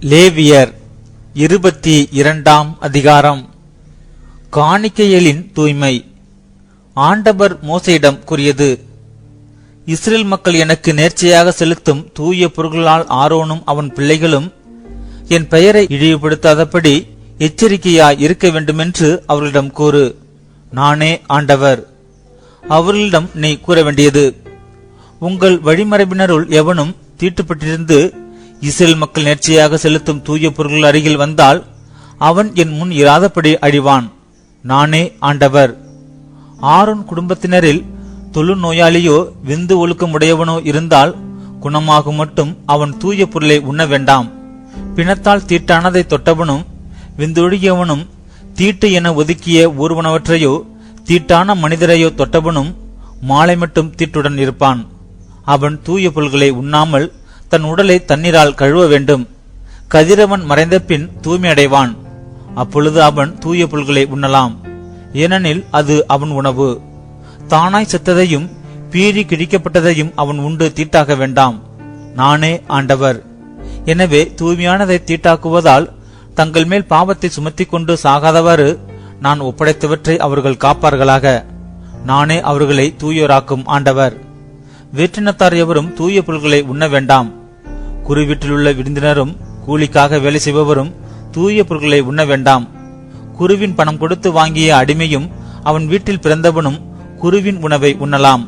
லேவியர் இருபத்தி இரண்டாம் அதிகாரம். காணிக்கையலின் தூய்மை. ஆண்டவர் மோசையிடம் கூறியது இஸ்ரேல் மக்கள் எனக்கு நேர்ச்சையாக செலுத்தும் தூய பொருள்களால் ஆரோனும் அவன் பிள்ளைகளும் என் பெயரை இழிவுபடுத்தாதபடி எச்சரிக்கையாய் இருக்க வேண்டுமென்று அவர்களிடம் கூறு. நானே ஆண்டவர். அவர்களிடம் நீ கூற வேண்டியது உங்கள் வழிமரபினருள் எவனும் தீட்டுப்பட்டிருந்து இஸ்ரேல் மக்கள் நேர்ச்சியாக செலுத்தும் தூய பொருள்கள் அருகில் வந்தால் அவன் என் முன் இராதபடி அழிவான். நானே ஆண்டவர். ஆரோன் குடும்பத்தினரில் தொழு நோயாளியோ விந்து ஒழுக்கம் உடையவனோ இருந்தால் குணமாகும் மட்டும் அவன் தூய பொருளை உண்ண வேண்டாம். பிணத்தால் தீட்டானதை தொட்டவனும் விந்தொழுகியவனும் தீட்டு என ஒதுக்கிய ஊர்வனவற்றையோ தீட்டான மனிதரையோ தொட்டவனும் மாலை மட்டும் தீட்டுடன் இருப்பான். அவன் தூய பொருள்களை உண்ணாமல் தன் உடலை தண்ணீரால் கழுவ வேண்டும். கதிரவன் மறைந்த பின் தூய்மை அடைவான் அப்பொழுது அவன் தூய புல்களை உண்ணலாம். ஏனெனில் அது அவன் உணவு. தானாய் செத்ததையும் பீறி கிழிக்கப்பட்டதையும் அவன் உண்டு தீட்டாக வேண்டாம். நானே ஆண்டவர். எனவே தூய்மையானதை தீட்டாக்குவதால் தங்கள் மேல் பாவத்தை சுமத்திக் கொண்டு சாகாதவாறு நான் ஒப்படைத்தவற்றை அவர்கள் காப்பார்களாக. நானே அவர்களை தூயோராக்கும் ஆண்டவர். வேற்றினத்தார் எவரும் தூய புல்களை உண்ண வேண்டாம். குருவீட்டிலுள்ள விருந்தினரும் கூலிக்காக வேலை செய்பவரும் தூய பொருட்களை உண்ண வேண்டாம். குருவின் பணம் கொடுத்து வாங்கிய அடிமையும் அவன் வீட்டில் பிறந்தவனும் குருவின் உணவை உண்ணலாம்.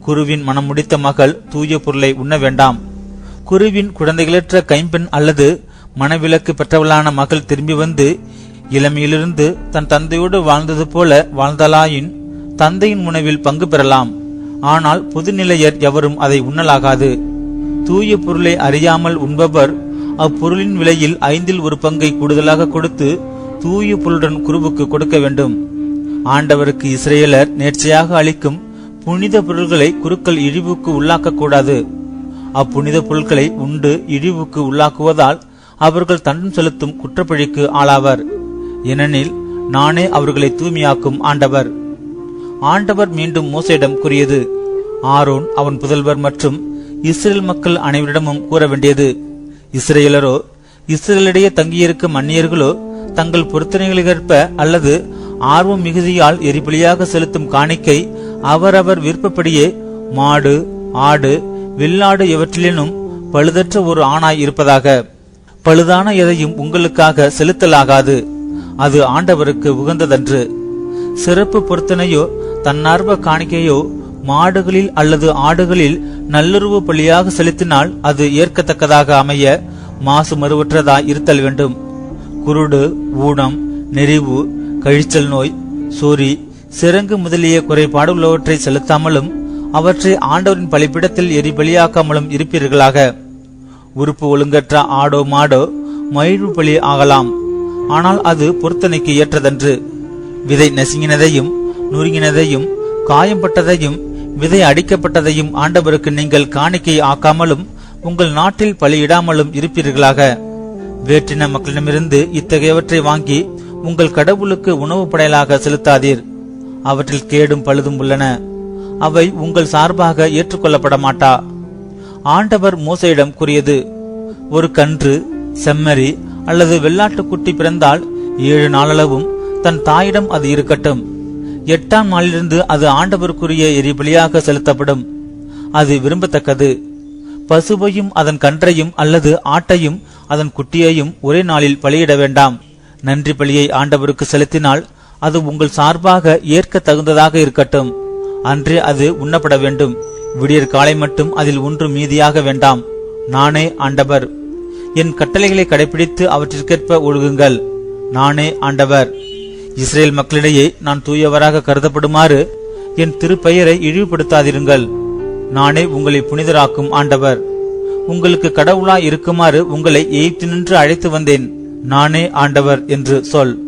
குருவின் மனம் முடித்த மகள் தூய பொருளை உண்ண வேண்டாம். குருவின் குழந்தைகளற்ற கைம்பெண் அல்லது மனவிலக்கு பெற்றவளான மகள் திரும்பி வந்து இளமையிலிருந்து தன் தந்தையோடு வாழ்ந்தது போல வாழ்ந்தலாயின் தந்தையின் உணவில் பங்கு பெறலாம். ஆனால் பொதுநிலையர் எவரும் அதை உண்ணலாகாது. தூய பொருளை அறியாமல் உண்பவர் அப்பொருளின் விலையில் ஐந்தில் ஒரு பங்கை கூடுதலாக கொடுத்து தூய பொருளுடன் குருவுக்கு கொடுக்க வேண்டும். ஆண்டவருக்கு இஸ்ரேலர் நேர்ச்சையாக அளிக்கும் புனித பொருள்களை குருக்கள் இழிவுக்கு உள்ளாக்கக்கூடாது. அப்புனித பொருட்களை உண்டு இழிவுக்கு உள்ளாக்குவதால் அவர்கள் தண்டம் செலுத்தும் குற்றப்பழிக்கு ஆளாவர். ஏனெனில் நானே அவர்களை தூய்மையாக்கும் ஆண்டவர். ஆண்டவர் மீண்டும் மோசையிடம் கூறியது ஆரோன் அவன் புதல்வர் மற்றும் இஸ்ரேல் மக்கள் அனைவரிடமும் கூற வேண்டியது இஸ்ரேலரோ இஸ்ரேலிடையே தங்கியிருக்கும் அந்நியர்களோ தங்கள் பொருத்தனைகளுக்கேற்ப அல்லது ஆர்வம் மிகுதியால் எரிபலியாக செலுத்தும் காணிக்கை அவரவர் விருப்பப்படியே மாடு ஆடு வெள்ளாடு இவற்றிலும் பழுதற்ற ஒரு ஆணாய் இருப்பதாக. பழுதான எதையும் உங்களுக்காக செலுத்தலாகாது. அது ஆண்டவருக்கு உகந்ததன்று. சிறப்பு பொருத்தனையோ தன்னார்வ காணிக்கையோ மாடுகளில் அல்லது ஆடுகளில் நல்லுறவு பலியாக செலுத்தினால் அது ஏற்கத்தக்கதாக அமைய மாசு மறுவற்றதாய் இருத்தல் வேண்டும். குருடு ஊனம் நெறிவு கழிச்சல் நோய் சோரி சிறங்கு முதலிய குறைபாடு உள்ளவற்றை செலுத்தாமலும் அவற்றை ஆண்டவரின் பலிப்பிடத்தில் எரிபலியாக்காமலும் இருப்பீர்களாக. உறுப்பு ஒழுங்கற்ற ஆடோ மாடோ மயிழ்வு பலி ஆகலாம். ஆனால் அது பொருத்தனைக்கு ஏற்றதன்று. விதை நசுங்கினதையும் நுறுங்கினதையும் காயம்பட்டதையும் விதை அடிக்கப்பட்டதையும் ஆண்டவருக்கு நீங்கள் காணிக்கை ஆக்காமலும் உங்கள் நாட்டில் பலியிடாமலும் இருப்பீர்களாக. வேற்றின மக்களிடமிருந்து இத்தகையவற்றை வாங்கி உங்கள் கடவுளுக்கு உணவு படையலாக செலுத்தாதீர். அவற்றில் கேடும் பழுதும் உள்ளன. அவை உங்கள் சார்பாக ஏற்றுக்கொள்ளப்பட மாட்டா ஆண்டவர் மோசையிடம் கூறியது ஒரு கன்று செம்மறி அல்லது வெள்ளாட்டுக்குட்டி பிறந்தால் ஏழு நாளளவும் தன் தாயிடம் அது இருக்கட்டும். எட்டாம் நாளிலிருந்து அது ஆண்டவருக்குரிய எரிபலியாக செலுத்தப்படும். அது விரும்பத்தக்கது. பசுவையும் அதன் கன்றையும் அல்லது ஆட்டையும் அதன் குட்டியையும் ஒரே நாளில் பலியிட வேண்டாம். நன்றி பலியை ஆண்டவருக்கு செலுத்தினால் அது உங்கள் சார்பாக ஏற்க தகுந்ததாக இருக்கட்டும். அன்றே அது உண்ணப்பட வேண்டும். விடியற் காலை மட்டும் அதில் ஒன்று மீதியாக வேண்டாம். நானே ஆண்டவர். என் கட்டளைகளை கடைபிடித்து அவற்றிற்கேற்ப ஒழுகுங்கள். நானே ஆண்டவர். இஸ்ரேல் மக்களிடையே நான் தூயவராக கருதப்படுமாறு என் திருப்பெயரை இழிவுபடுத்தாதிருங்கள். நானே உங்களை புனிதராக்கும் ஆண்டவர். உங்களுக்கு கடவுளாய் இருக்குமாறு உங்களை எய்த்து நின்று அழைத்து வந்தேன். நானே ஆண்டவர் என்று சொல்.